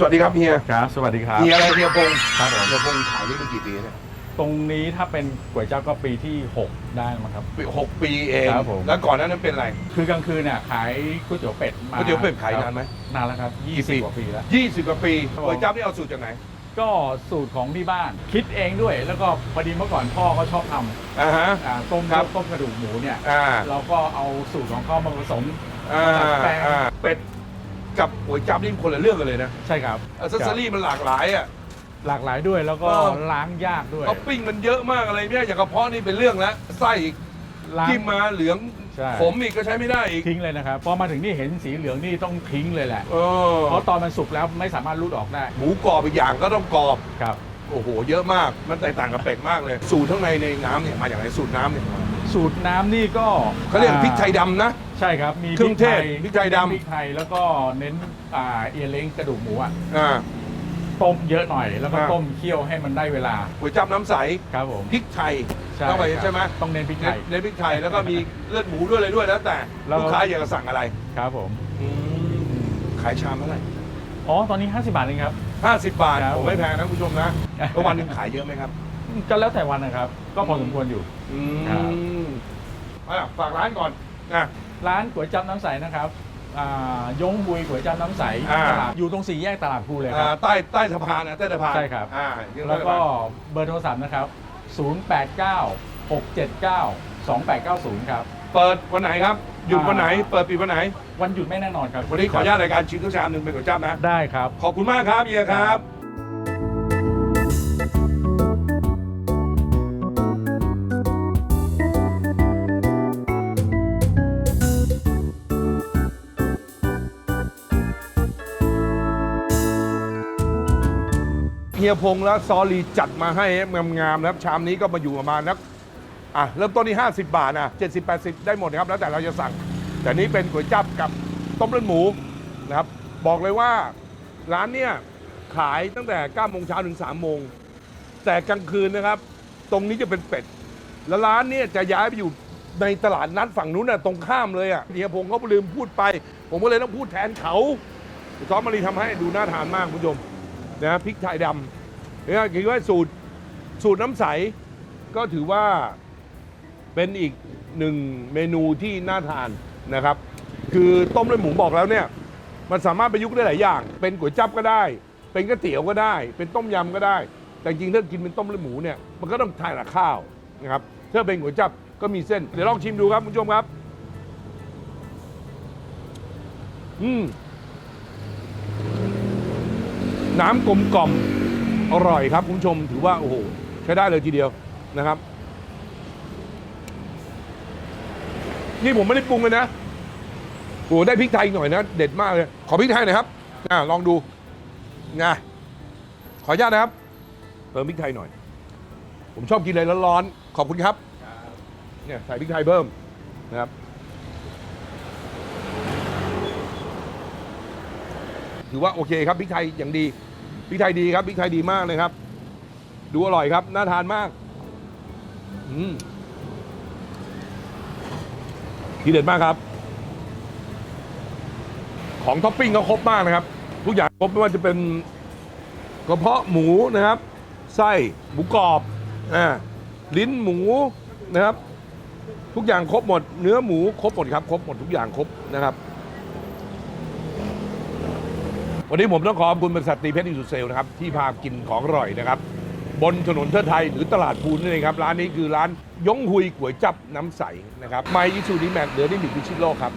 สวัสดีครับเฮียครับ สวัสดีครับ เฮียอะไรเฮียพงษ์ครับผม เฮียพงษ์ขายนี่มากี่ปีเนี่ยตรงนี้ถ้าเป็นก๋วยจั๊บก็ปีที่ 6 ได้มั้งครับ ปีหกปีเอง ครับผม แล้วก่อนหนานั้นเป็นอะไรคือกลางคืนเนี่ยขายก๋วยเตี๋ยวเป็ดมาก๋วยเตี๋ยวเป็ดขายนานไหม นานแล้วครับกี่ปี 20กว่าปีแล้ว20กว่าปีครับผม ก๋วยจั๊บนี่เอาสูตรจากไหนก็สูตรของที่บ้าน คิดเองด้วย แล้วก็พอดีเมื่อก่อนพ่อเขาชอบทอ่าฮะำอ่าต้มครับ ต้มกระดูกหมูเนี่ยอ่าเราก็เอาสูตรของเขามาผสม อ่าดัดแปลงอ่าเป็ด กับก๋วยจั๊บนี่คนละเรื่องกันเลยนะใช่ครับอัซเซอรี่มันหลากหลายอะ หลากหลายด้วยแล้วก็เออ ล้างยากด้วย ท็อปปิ้งมันเยอะมากอะไรเนี่ยอย่างกระเพาะนี่เป็นเรื่องแล้วไส้อีกล้าง ที่มาเหลืองใช่ ขมอีกก็ใช้ไม่ได้อีกทิ้งเลยนะครับพอมาถึงนี่เห็นสีเหลืองนี่ต้องทิ้งเลยแหละ เออเพราะตอนมันสุกแล้วไม่สามารถรูดออกได้หมูกรอบอีกอย่างก็ต้องกรอบ ครับ โอ้โห เยอะมาก มันแตกต่างกับเป็ดมากเลย สูตรข้างในในน้ำเนี่ยมาอย่างไรสูตรน้ำเนี่ยสูตรน้ำนี่ก็เขาเรียกพริกไทยดำนะ ใช่ครับ มีเครื่องเทศพริกไทยดำ พริกไทยแล้วก็เน้นอ่าเอียเล้งกระดูกหมูอะอ่า ต้มเยอะหน่อย แล้วก็อ่า ต้มเคี่ยวให้มันได้เวลาก๋วยจั๊บน้ำใสครับผมพริกไทยเข้าไปครับใช่ไหมต้องเน้นพริกไทเน้นยเน้นพริกไทยแล้วก็มีเลือดหมูด้วยอะไรด้วยแล้วแต่แล้ว ลูกค้าอยากจะสั่งอะไรครับผมขายชามเท่าไหร่อ๋อ ตอนนี้ 50 บาทเองครับ ห้าสิบบาทครับ ผมไม่แพงนะคุณผู้ชมนะแล้ววันหนึงขายเยอะไหมครับ ก็แล้วแต่วันนะครับ ก็พอสมควรอยู่ อืครับมอะฝากร้านก่อน อะ ร้านก๋วยจั๊บน้ำใสนะครับอ่ายงบุยก๋วยจั๊บน้ำใสอ่า ตลาดอยู่ตรงสี่แยกตลาดภูเลยคอ่ารับใต้ใต้สะพานนะใต้สะพานใช่ครับ อ่ายังใต้แล้วสะก็พานเบอร์โทรศัพท์นะครับ 089 679 2890 ครับ เปิดวันไหนครับ หยุดวันไหนเปิดปิดวันไหน วันหยุดไม่แน่นอนครับวันนี้ขออนุญาตรายการชิมทุกชามหนึ่งเป็นก๋วยจั๊บนะ ได้ครับ ขอบคุณมากครับเฮียครับ เฮียพงษ์และซอลีจัดมาให้งามๆนะครับ ชามนี้ก็มาอยู่ประมาณนักอะเริ่มต้นที่ 50 บาทนะ70 80 ได้หมดนะครับแล้วแต่เราจะสั่ง แต่นี้เป็นก๋วยจั๊บกับต้มเลือดหมูนะครับ บอกเลยว่าร้านเนี่ยขายตั้งแต่9โมงเช้าถึง3โมง แต่กลางคืนนะครับ ตรงนี้จะเป็นเป็ด แล้วร้านเนี่ยจะย้ายไปอยู่ในตลาดนัดฝั่งนู้นน่ะตรงข้ามเลยอะเฮียพงษ์เขาลืมพูดไป ผมก็เลยต้องพูดแทนเขาซอสมารีทำให้ดูน่าทานมากคุณผู้ชม นะพริกไทยดำเนี่ยคิดว่าสูตรสูตรน้ำใสก็ถือว่าเป็นอีกหนึ่งเมนูที่น่าทานนะครับ คือต้มเลือดหมูบอกแล้วเนี่ย มันสามารถประยุกต์ได้หลายอย่าง เป็นก๋วยจั๊บก็ได้ เป็นก๋วยเตี๋ยวก็ได้ เป็นต้มยำก็ได้ แต่จริงถ้ากินเป็นต้มเลือดหมูเนี่ยมันก็ต้องทานกับข้าวนะครับถ้าเป็นก๋วยจั๊บก็มีเส้นเดี๋ยวลองชิมดูครับคุณผู้ชมครับ อืม น้ำกลมกล่อมอร่อยครับคุณผู้ชมถือว่าโอ้โหใช้ได้เลยทีเดียวนะครับ นี่ผมไม่ได้ปรุงเลยนะโอ้โหได้พริกไทยหน่อยนะ เด็ดมากเลย ขอพริกไทยหน่อยครับอ่าลองดูนะขออนุญาตนะครับเติมพริกไทยหน่อย ผมชอบกินอะไรร้อนๆขอบคุณครับเนี่ยใส่พริกไทยเพิ่มนะครับถือว่าโอเคครับพริกไทยอย่างดี พริกไทยดีครับพริกไทยดีมากเลยครับ ดูอร่อยครับ น่าทานมากอืมทีเด็ดมากครับ ของท็อปปิ้งเขาครบมากนะครับ ทุกอย่างครบไม่ว่าจะเป็นกระเพาะหมูนะครับ ไส้หมูกรอบอ่าลิ้นหมูนะครับ ทุกอย่างครบหมด เนื้อหมูครบหมดครับ ครบหมดทุกอย่างครบนะครับ วันนี้ผมต้องขอบคุณบริษัทตีเพชรอิสุเซลนะครับที่พากินของอร่อยนะครับ บนถนนเทิดไทยหรือตลาดภูนนี่เองครับ ร้านนี้คือร้านยงหุยก๋วยจับน้ำใสนะครับไมอิซูดีแมทเหลือได้หนึ่งพิชิตโลกครับ